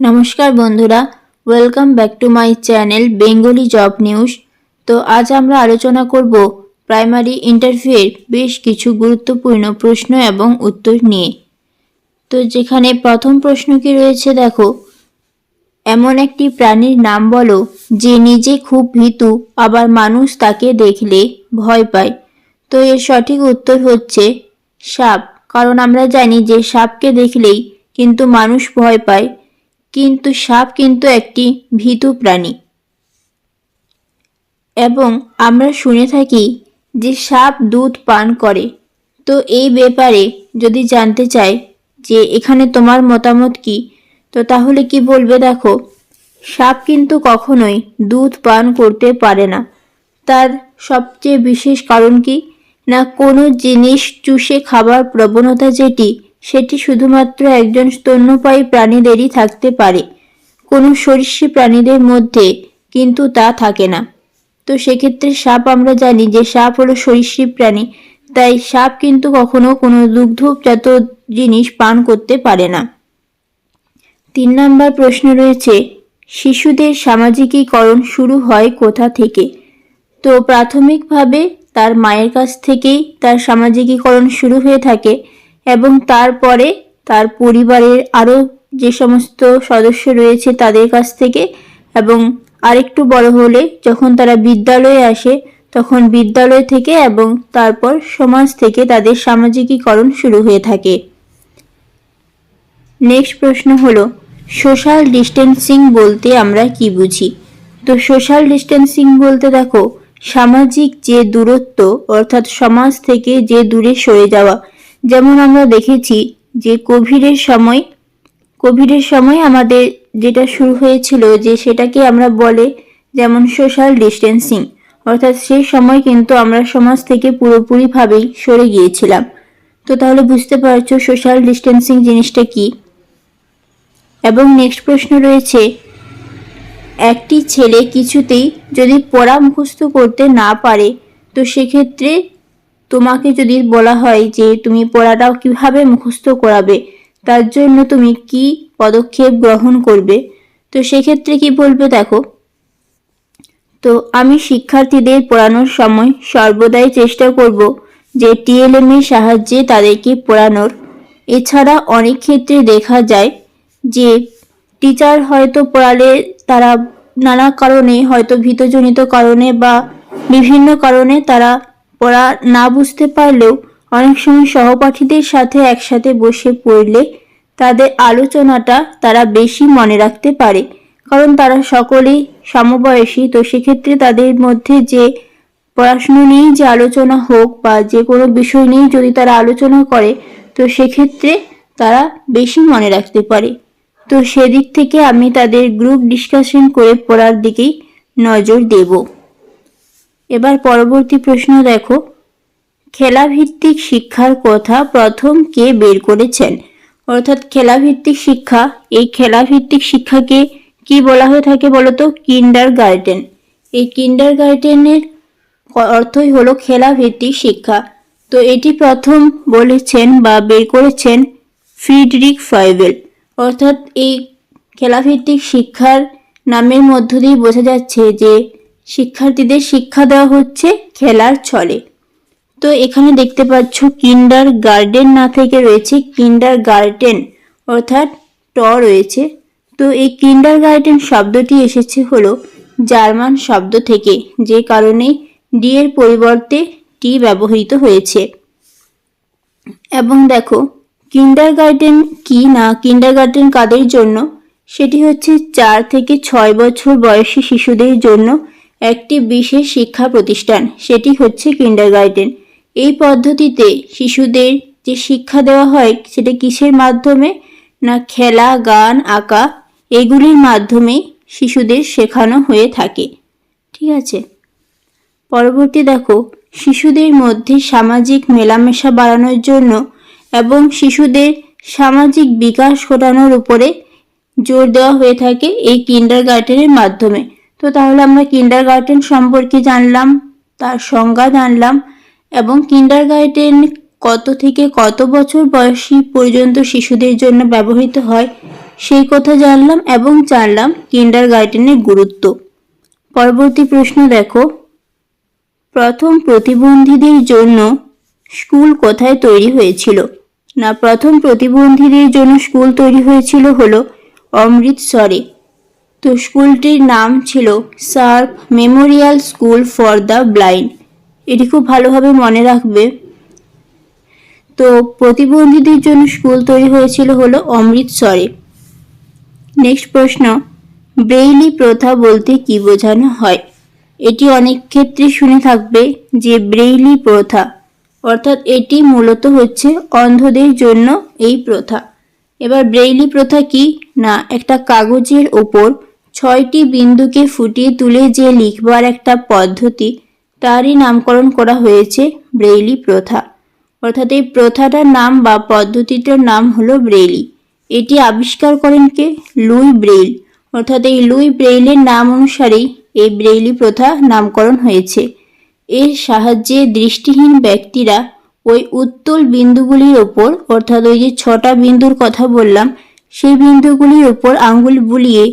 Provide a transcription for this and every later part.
নমস্কার বন্ধুরা welcome back to my channel Bengali job news তো আজ আমরা আলোচনা করব প্রাইমারি ইন্টারভিউয়ের বেশ কিছু গুরুত্বপূর্ণ প্রশ্ন এবং উত্তর নিয়ে। তো যেখানে প্রথম প্রশ্ন কি রয়েছে দেখো, এমন একটি প্রাণীর নাম বলো, যে নিজে খুব ভীতু, আবার মানুষ তাকে দেখলে ভয় পায়। তো এর সঠিক উত্তর হচ্ছে সাপ। কারণ আমরা জানি যে সাপকে দেখলেই কিন্তু মানুষ ভয় পায়। কিন্তু সাপ কিন্তু একটি ভীতু প্রাণী। এবং আমরা শুনে থাকি যে সাপ দুধ পান করে। তো এই ব্যাপারে যদি জানতে চাই যে এখানে তোমার মতামত কি, তো তাহলে কি বলবে দেখো, সাপ কিন্তু কখনোই দুধ পান করতে পারে না। তার সবচেয়ে বিশেষ কারণ কি? না কোনো জিনিস চুষে খাবার প্রবণতা যেটি সেটি শুধুমাত্র একজন স্তন্যপায়ী প্রাণীদেরই থাকতে পারে। কোনো সরীসৃপ প্রাণীদের মধ্যে কিন্তু তা থাকে না। তো সেক্ষেত্রে সাপ আমরা জানি যে সাপ হলো সরীসৃপ প্রাণী, তাই সাপ কিন্তু কখনো কোনো দুগ্ধজাত জিনিস পান করতে পারে না। তিন নম্বর প্রশ্ন রয়েছে, শিশুদের সামাজিকীকরণ শুরু হয় কোথা থেকে? তো প্রাথমিকভাবে তার মায়ের কাছ থেকেই তার সামাজিকীকরণ শুরু হয়ে থাকে। এবং তারপরে তার পরিবারের আরও যে সমস্ত সদস্য রয়েছে তাদের কাছ থেকে এবং আরেকটু বড় হলে যখন তারা বিদ্যালয়ে আসে, তখন বিদ্যালয় থেকে এবং তারপর সমাজ থেকে তাদের সামাজিকীকরণ শুরু হয়ে থাকে। নেক্সট প্রশ্ন হলো, সোশ্যাল ডিস্টেন্সিং বলতে আমরা কি বুঝি? তো সোশ্যাল ডিস্টেন্সিং বলতে দেখো, সামাজিক যে দূরত্ব, অর্থাৎ সমাজ থেকে যে দূরে সরে যাওয়া যেমন আমরা দেখেছি যে কোভিডের সময় কোভিডের সময় আমাদের যেটা শুরু হয়েছিল যে সেটাকে আমরা বলে যেমন সোশ্যাল ডিস্টেন্সিং অর্থাৎ সেই সময় কিন্তু আমরা সমাজ থেকে পুরোপুরিভাবেই সরে গিয়েছিলাম। তো তাহলে বুঝতে পারছ সোশ্যাল ডিস্টেন্সিং জিনিসটা কি? এবং নেক্সট প্রশ্ন রয়েছে, একটি ছেলে কিছুতেই যদি পড়া মুখস্থ করতে না পারে, তো সেক্ষেত্রে তোমাকে যদি বলা হয় যে তুমি পড়াটাও কীভাবে মুখস্থ করাবে, তার জন্য তুমি কি পদক্ষেপ গ্রহণ করবে? তো সেক্ষেত্রে কি বলবে দেখো। তো আমি শিক্ষার্থীদের পড়ানোর সময় সর্বদাই চেষ্টা করব যে টিএলএম এর সাহায্যে তাদেরকে পড়ানোর। এছাড়া অনেক ক্ষেত্রে দেখা যায় যে টিচার হয়তো পড়ালে তারা নানা কারণে, হয়তো ভীতজনিত কারণে বা বিভিন্ন কারণে তারা পড়া না বুঝতে পারলেও অনেক সময় সহপাঠীদের সাথে একসাথে বসে পড়লে তাদের আলোচনাটা তারা বেশি মনে রাখতে পারে। কারণ তারা সকলেই সমবয়সী, তো সেক্ষেত্রে তাদের মধ্যে যে পড়াশুনো নিয়েই যে আলোচনা হোক বা যে কোনো বিষয় নিয়েই যদি তারা আলোচনা করে, তো সেক্ষেত্রে তারা বেশি মনে রাখতে পারে। তো সেদিক থেকে আমি তাদের গ্রুপ ডিসকাশন করে পড়ার দিকেই নজর দেব। এবার পরবর্তী প্রশ্ন দেখো। খেলাভিত্তিক শিক্ষার কথা প্রথম কে বের করেছেন? অর্থাৎ খেলাভিত্তিক শিক্ষা, এই খেলাভিত্তিক শিক্ষাকে কি বলা হয়ে থাকে বলতো? কিন্ডার গার্ডেন এই কিন্ডার গার্ডেনের অর্থই হলো খেলাভিত্তিক শিক্ষা। তো এটি প্রথম বলেছেন বা বের করেছেন ফ্রিডরিক ফাইভেল অর্থাৎ এই খেলাভিত্তিক শিক্ষার নামের মধ্য দিয়ে বোঝা যাচ্ছে যে শিক্ষার্থীদের শিক্ষা দেওয়া হচ্ছে খেলার ছলে। তো এখানে দেখতে পাচ্ছ কিন্ডার গার্ডেন না থেকে রয়েছে কিন্ডার গার্ডেন, অর্থাৎ ট রয়েছে। তো এই কিন্ডার গার্ডেন শব্দটি এসেছে হলো জার্মান শব্দ থেকে, যে কারণে ডি এর পরিবর্তে টি ব্যবহৃত হয়েছে। এবং দেখো, কিন্ডার গার্ডেন কি না, কিন্ডার গার্ডেন কাদের জন্য? সেটি হচ্ছে চার থেকে ছয় বছর বয়সী শিশুদের জন্য একটি বিশেষ শিক্ষা প্রতিষ্ঠান, সেটি হচ্ছে কিন্ডার গার্ডেন এই পদ্ধতিতে শিশুদের যে শিক্ষা দেওয়া হয়, সেটা কিসের মাধ্যমে? না খেলা, গান, আঁকা, এগুলির মাধ্যমে শিশুদের শেখানো হয়ে থাকে। ঠিক আছে? পরবর্তী দেখো, শিশুদের মধ্যে সামাজিক মেলামেশা বাড়ানোর জন্য এবং শিশুদের সামাজিক বিকাশ ঘটানোর উপরে জোর দেওয়া হয়ে থাকে এই কিন্ডার গার্ডেনের মাধ্যমে। তো তাহলে আমরা কিন্ডার গার্ডেন সম্পর্কে জানলাম, তার সংজ্ঞা জানলাম এবং কিন্ডার গার্ডেন কত থেকে কত বছর বয়সী পর্যন্ত শিশুদের জন্য ব্যবহৃত হয় সেই কথা জানলাম এবং জানলাম কিন্ডার গার্ডেনের গুরুত্ব। পরবর্তী প্রশ্ন দেখো। প্রথম প্রতিবন্ধীদের জন্য স্কুল কোথায় তৈরি হয়েছিল? না, প্রথম প্রতিবন্ধীদের জন্য স্কুল তৈরি হয়েছিল হলো অমৃতসরে। তো স্কুলটির নাম ছিল serve memorial school for the blind. এটি খুব ভালোভাবে মনে রাখবে। তো প্রতিবন্ধীদের জন্য স্কুল তৈরি হয়েছিল হলো অমৃতসরে নেক্সট প্রশ্ন, ব্রেইলি প্রথা বলতে কি বোঝানো হয়? এটি অনেক ক্ষেত্রে শুনে থাকবে যে ব্রেইলি প্রথা, অর্থাৎ এটি মূলত হচ্ছে অন্ধদের জন্য এই প্রথা। এবার ব্রেইলি প্রথা কি? না, একটা কাগজের ওপর ছয়টি বিন্দুকে ফুটিয়ে তুলে যে লিখবার একটা পদ্ধতি, তারই নামকরণ করা হয়েছে ব্রেইলি প্রথা। অর্থাৎ এই প্রথাটার নাম বা পদ্ধতিটার নাম হলো ব্রেইলি। এটি আবিষ্কার করেন কে? Luis Braille. অর্থাৎ এই লুই ব্রেইলের নাম অনুসারেই এই ব্রেইলি প্রথা নামকরণ হয়েছে। এর সাহায্যে দৃষ্টিহীন ব্যক্তিরা ওই উত্তল বিন্দুগুলির ওপর, অর্থাৎ ওই যে ছটা বিন্দুর কথা বললাম, সেই বিন্দুগুলির ওপর আঙ্গুল বুলিয়ে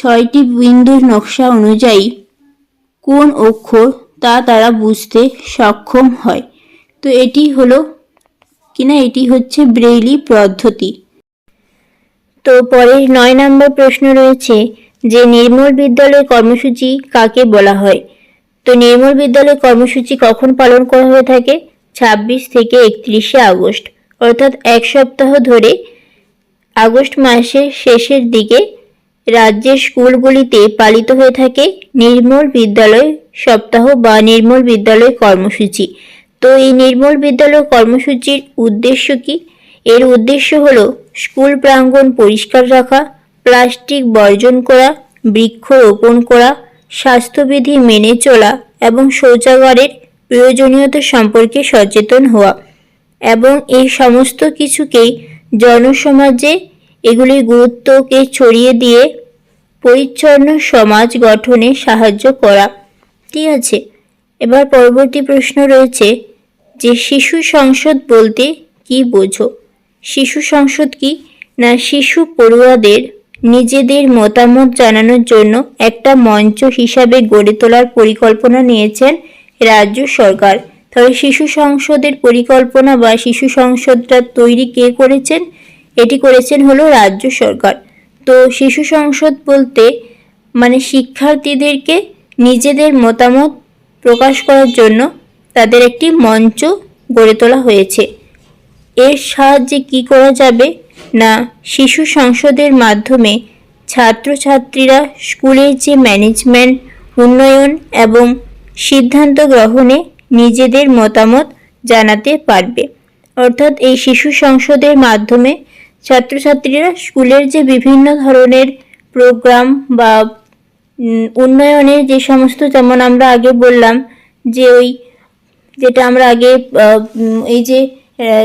ছয়টি বিন্দুর নকশা অনুযায়ী কোন অক্ষর তা তারা বুঝতে সক্ষম হয়। তো এটি হলো কিনা এটি হচ্ছে ব্রেইলি পদ্ধতি। তো পরের নয় নম্বর প্রশ্ন রয়েছে যে নির্মল বিদ্যালয় কর্মসূচি কাকে বলা হয়? তো নির্মল বিদ্যালয় কর্মসূচি কখন পালন করা হয়ে থাকে? ছাব্বিশ থেকে একত্রিশে আগস্ট, অর্থাৎ এক সপ্তাহ ধরে আগস্ট মাসের শেষের দিকে রাজ্যের স্কুলগুলিতে পালিত হয়ে থাকে নির্মল বিদ্যালয় সপ্তাহ বা নির্মল বিদ্যালয় কর্মসূচি। তো এই নির্মল বিদ্যালয় কর্মসূচির উদ্দেশ্য কি? এর উদ্দেশ্য হলো স্কুল প্রাঙ্গণ পরিষ্কার রাখা, প্লাস্টিক বর্জন করা, বৃক্ষ রোপণ করা, স্বাস্থ্যবিধি মেনে চলা এবং শৌচাগারের প্রয়োজনীয়তা সম্পর্কে সচেতন হওয়া এবং এই সমস্ত কিছুকেই জনসমাজে এগুলির গুরুত্বকে ছড়িয়ে দিয়ে পরিচ্ছন্ন সমাজ গঠনে সাহায্য করা। ঠিক আছে, এবার পরবর্তী প্রশ্ন রয়েছে যে শিশু সংসদ বলতে কি বোঝো? শিশু সংসদ কি? না শিশু পড়ুয়াদের নিজেদের মতামত জানানোর জন্য একটা মঞ্চ হিসাবে গড়ে তোলার পরিকল্পনা নিয়েছেন রাজ্য সরকার? তবে শিশু সংসদের পরিকল্পনা বা শিশু সংসদটা তৈরি কে করেছেন? এটি করেছেন হলো রাজ্য সরকার। তো শিশু সংসদ বলতে মানে শিক্ষার্থীদেরকে নিজেদের মতামত প্রকাশ করার জন্য তাদের একটি মঞ্চ গড়ে তোলা হয়েছে। এর সাহায্যে কি করা যাবে না শিশু সংসদের মাধ্যমে ছাত্রছাত্রীরা স্কুলের যে ম্যানেজমেন্ট, উন্নয়ন এবং সিদ্ধান্ত গ্রহণে নিজেদের মতামত জানাতে পারবে। অর্থাৎ এই শিশু সংসদের মাধ্যমে ছাত্রছাত্রীরা স্কুলের যে বিভিন্ন ধরনের প্রোগ্রাম বা উম, উন্নয়নের যে সমস্ত যেমন আমরা আগে বললাম যে ওই যেটা আমরা আগে এই যে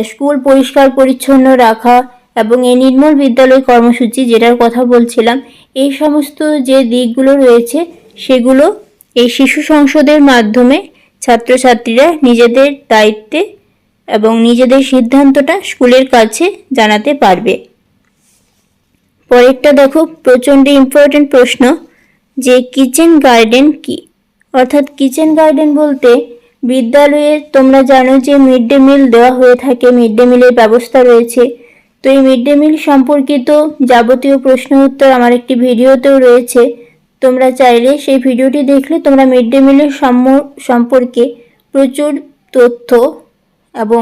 স্কুল পরিষ্কার পরিচ্ছন্ন রাখা এবং এই নির্মল বিদ্যালয় কর্মসূচি যেটার কথা বলছিলাম এই সমস্ত যে দিকগুলো রয়েছে সেগুলো এই শিশু সংসদের মাধ্যমে ছাত্রছাত্রীরা নিজেদের দায়িত্বে এবং নিজেদের সিদ্ধান্তটা স্কুলের কাছে জানাতে পারবে। পরেরটা দেখো, প্রচণ্ড ইম্পর্টেন্ট প্রশ্ন যে কিচেন গার্ডেন কি? অর্থাৎ কিচেন গার্ডেন বলতে বিদ্যালয়ে তোমরা জানো যে মিড ডে মিল দেওয়া হয়ে থাকে মিড ডে মিলের ব্যবস্থা রয়েছে। তো এই মিড ডে মিল সম্পর্কিত যাবতীয় প্রশ্ন উত্তর আমার একটি ভিডিওতেও রয়েছে। তোমরা চাইলে সেই ভিডিওটি দেখলে তোমরা মিড ডে মিলের সম্পর্কে প্রচুর তথ্য এবং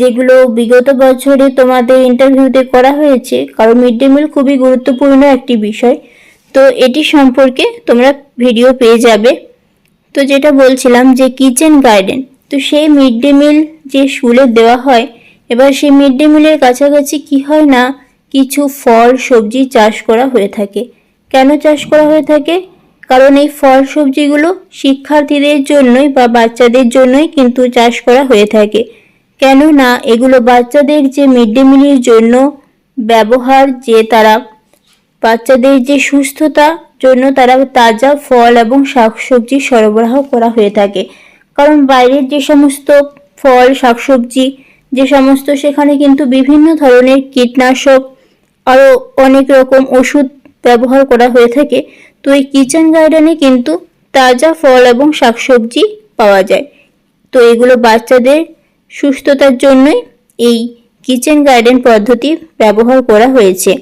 যেগুলো বিগত বছরে তোমাদের ইন্টারভিউতে করা হয়েছে, কারণ মিড ডে মিল খুবই গুরুত্বপূর্ণ একটি বিষয়। তো এটি সম্পর্কে তোমরা ভিডিও পেয়ে যাবে। তো যেটা বলছিলাম যে কিচেন গার্ডেন তো সেই মিড ডে মিল যে স্কুলে দেওয়া হয়, এবার সেই মিড ডে মিলের কাছাকাছি কি হয় না, কিছু ফল, সবজি চাষ করা হয়ে থাকে। কেন চাষ করা হয়ে থাকে? কারণ এই ফল, সবজিগুলো শিক্ষার্থীদের জন্যই বা বাচ্চাদের জন্যই কিন্তু চাষ করা হয়ে থাকে। কেননা এগুলো বাচ্চাদের যে মিড ডে মিলের জন্য ব্যবহার, যে তারা বাচ্চাদের যে সুস্থতা জন্য তারা তাজা ফল এবং শাকসবজি সরবরাহ করা হয়ে থাকে। কারণ বাইরের যে সমস্ত ফল, শাকসবজি, যে সমস্ত সেখানে কিন্তু বিভিন্ন ধরনের কীটনাশক আরও অনেক রকম ওষুধ ব্যবহার করা হয়ে থাকে। তো এই কিচেন গার্ডেনে কিন্তু তাজা ফল এবং শাকসবজি পাওয়া যায়। তো এগুলো বাচ্চাদের সুস্থতার জন্যই এই কিচেন গার্ডেন পদ্ধতি ব্যবহার করা হয়েছে।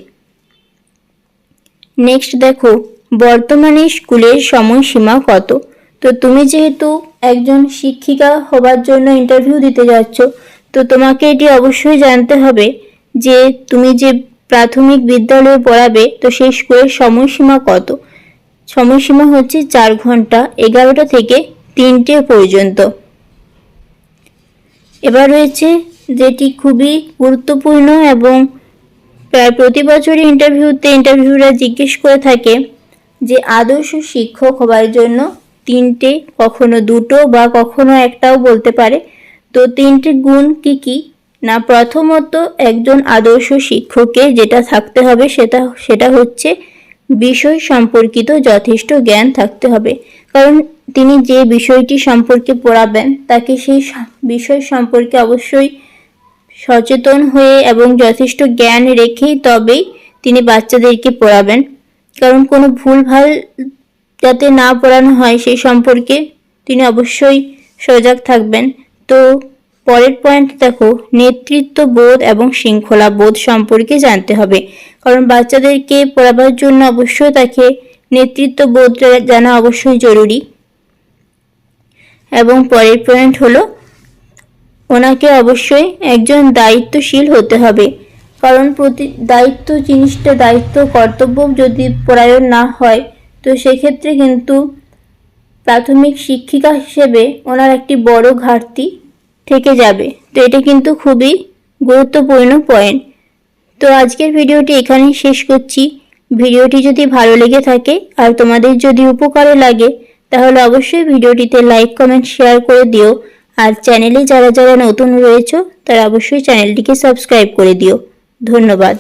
নেক্সট দেখো, বর্তমানে স্কুলের সময়সীমা কত? তো তুমি যেহেতু একজন শিক্ষিকা হবার জন্য ইন্টারভিউ দিতে যাচ্ছ, তো তোমাকে এটি অবশ্যই জানতে হবে যে তুমি যে প্রাথমিক বিদ্যালয়ে পড়াবে, তো সেই স্কুলের সময়সীমা কত? সময়সীমা হচ্ছে চার ঘণ্টা এগারোটা থেকে তিনটে পর্যন্ত। এবার রয়েছে যেটি খুবই গুরুত্বপূর্ণ এবং প্রায় প্রতি বছরই ইন্টারভিউতে ইন্টারভিউরা জিজ্ঞেস করে থাকে যে আদর্শ শিক্ষক হবার জন্য তিনটে কখনো দুটো বা কখনো একটাও বলতে পারে। তো তিনটে গুণ কি কি? না, প্রথমত একজন আদর্শ শিক্ষকের যেটা থাকতে হবে সেটা সেটা হচ্ছে বিষয় সম্পর্কিত যথেষ্ট জ্ঞান থাকতে হবে। কারণ তিনি যে বিষয়টি সম্পর্কে পড়াবেন, তাকে সেই বিষয় সম্পর্কে অবশ্যই সচেতন হয়ে এবং যথেষ্ট জ্ঞান রেখেই তবেই তিনি বাচ্চাদেরকে পড়াবেন। কারণ কোনো ভুলভাল যাতে না পড়ানো হয় সেই সম্পর্কে তিনি অবশ্যই সজাগ থাকবেন। তো পরের পয়েন্ট দেখো, নেতৃত্ব বোধ এবং শৃঙ্খলা বোধ সম্পর্কে জানতে হবে। কারণ বাচ্চাদেরকে পড়াবার জন্য অবশ্যই তাকে নেতৃত্ব বোধ জানা অবশ্যই জরুরি। এবং পরের পয়েন্ট হলো, ওনাকে অবশ্যই একজন দায়িত্বশীল হতে হবে। কারণ প্রতি, দায়িত্ব, জিনিসটা দায়িত্ব, কর্তব্য যদি পরায়ণ না হয়, তো সেক্ষেত্রে কিন্তু প্রাথমিক শিক্ষিকা হিসেবে ওনার একটি বড় ঘাটতি থেকে যাবে। তো এটা কিন্তু খুবই গুরুত্বপূর্ণ পয়েন্ট তো আজকের ভিডিওটি এখানেই শেষ করছি। ভিডিওটি যদি ভালো লেগে থাকে আর তোমাদের যদি উপকারে লাগে তাহলে অবশ্যই ভিডিওটিতে লাইক কমেন্ট শেয়ার করে দিও। আর চ্যানেলে যারা যারা নতুন রয়েছে, তারা অবশ্যই চ্যানেলটিকে সাবস্ক্রাইব করে দিও। ধন্যবাদ।